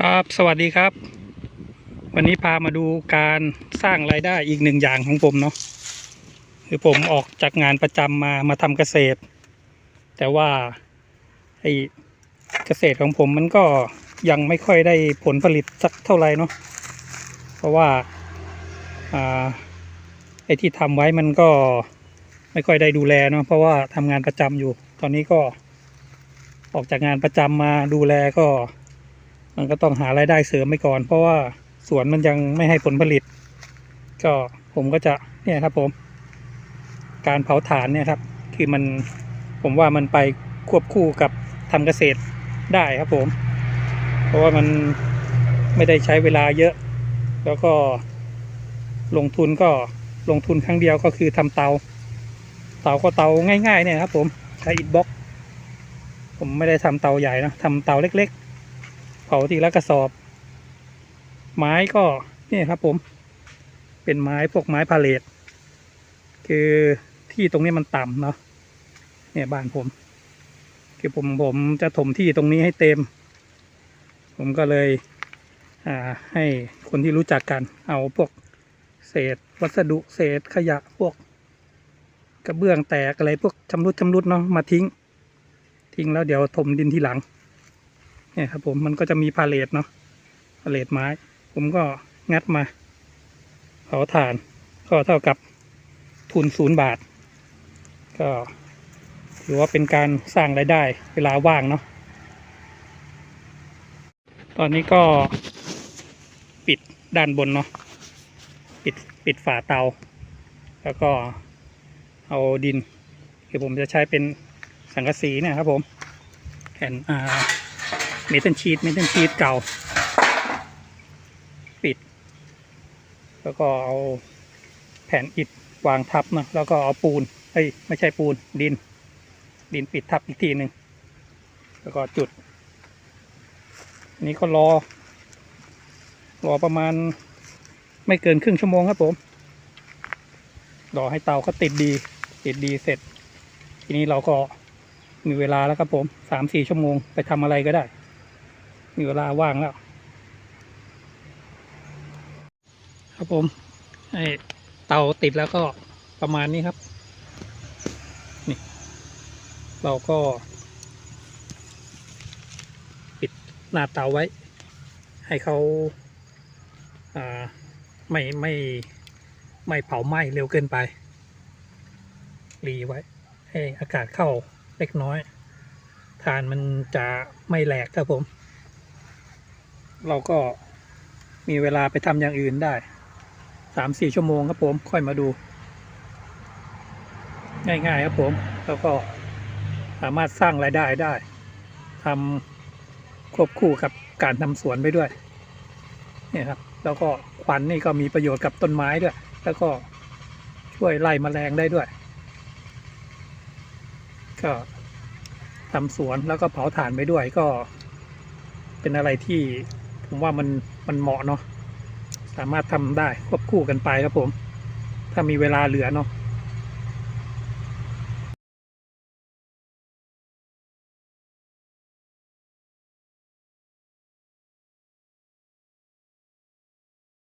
ครับ สวัสดีครับ วันนี้พามาดูการสร้างรายได้อีกหนึ่งอย่างของผมเนาะคือผมออกจากงานประจำมามาทำเกษตร แต่ว่าไอเกษตรของผมมันก็ยังไม่ค่อยได้ผลผลิตสักเท่าไหร่เนาะเพราะว่าอ่าไอที่ทำไว้มันก็ไม่ค่อยได้ดูแลเนาะเพราะว่าทำงานประจำอยู่ ตอนนี้ก็ออกจากงานประจำมาดูแลก็ มันก็ต้องหารายได้เสริมไปก่อน เพราะว่าสวนมันยังไม่ให้ผลผลิต ก็ผมก็จะเนี่ยครับผม การเผาถ่านเนี่ยครับ คือมันผมว่ามันไปควบคู่กับทำเกษตรได้ครับผม เพราะว่ามันไม่ได้ใช้เวลาเยอะ แล้วก็ลงทุนก็ลงทุนครั้งเดียวก็คือทำเตา เตาก็เตาง่ายๆเนี่ยครับผมใช้อิฐบล็อก ผมไม่ได้ทำเตาใหญ่นะทำเตาเล็กๆ เผาทีละกระสอบ ไม้ก็นี่ครับผม เป็นไม้พวกไม้พาเลทคือที่ตรงนี้มันต่ำเนาะเนี่ยบ้านผม คือผมผมจะถมที่ตรงนี้ให้เต็ม ผมก็เลยอ่าให้คนที่รู้จักกัน เอาพวกเศษวัสดุเศษขยะพวก กระเบื้องแตกอะไรพวกชำรุดชำรุดเนาะมาทิ้ง ทิ้งแล้วเดี๋ยวถมดินทีหลัง เนี่ยครับผมมันก็จะมีพาเลทเนาะพาเลทไม้ ผมก็งัดมาเผาถ่าน ก็เท่ากับทุนศูนย์บาท ก็ถือว่าเป็นการสร้างรายได้เวลาว่างเนาะตอนนี้ก็ปิดด้านบนเนาะปิดปิดฝาเตา แล้วก็เอาดินคือผมจะใช้เป็นสังกะสีเนี่ยครับผมแผ่นอ่า เมทัลชีตเมทัลชีตเก่า ปิด แล้วก็เอาแผ่นอิฐวางทับนะแล้วก็เอาปูนเอ้ยไม่ใช่ปูนดิน ดินปิดทับอีกทีหนึ่งแล้วก็จุดนี้ก็รอ รอประมาณไม่เกินครึ่งชั่วโมงครับผม รอให้เตาเขาติดดี ติดดีเสร็จ ทีนี้เราก็มีเวลาแล้วครับผมสามสี่ชั่วโมงไปทำอะไรก็ได้ มีเวลาว่างแล้ว ครับผมไอเตาติดแล้วก็ประมาณนี้ครับ นี่ เราก็ ปิดหน้าเตาไว้ ให้เขาาไม่ไม่ไม่เผาไหม้เร็วเกินไปรีไว้ ให้อากาศเข้าเล็กน้อย ทานมันจะไม่แหลกครับผม เราก็มีเวลาไปทำอย่างอื่นได้สามสี่ชั่วโมงครับผมค่อยมาดู ง่ายๆครับผม แล้วก็สามารถสร้างรายได้ได้ทำควบคู่กับการทำสวนไปด้วยเนี่ยครับ แล้วก็ควันนี่ก็มีประโยชน์กับต้นไม้ด้วย แล้วก็ช่วยไล่แมลงได้ด้วย ก็ทำสวนแล้วก็เผาถ่านไปด้วยก็เป็นอะไรที่ ผมว่ามันมันเหมาะเนาะสามารถทำได้ควบคู่กันไปครับผม ถ้ามีเวลาเหลือเนาะ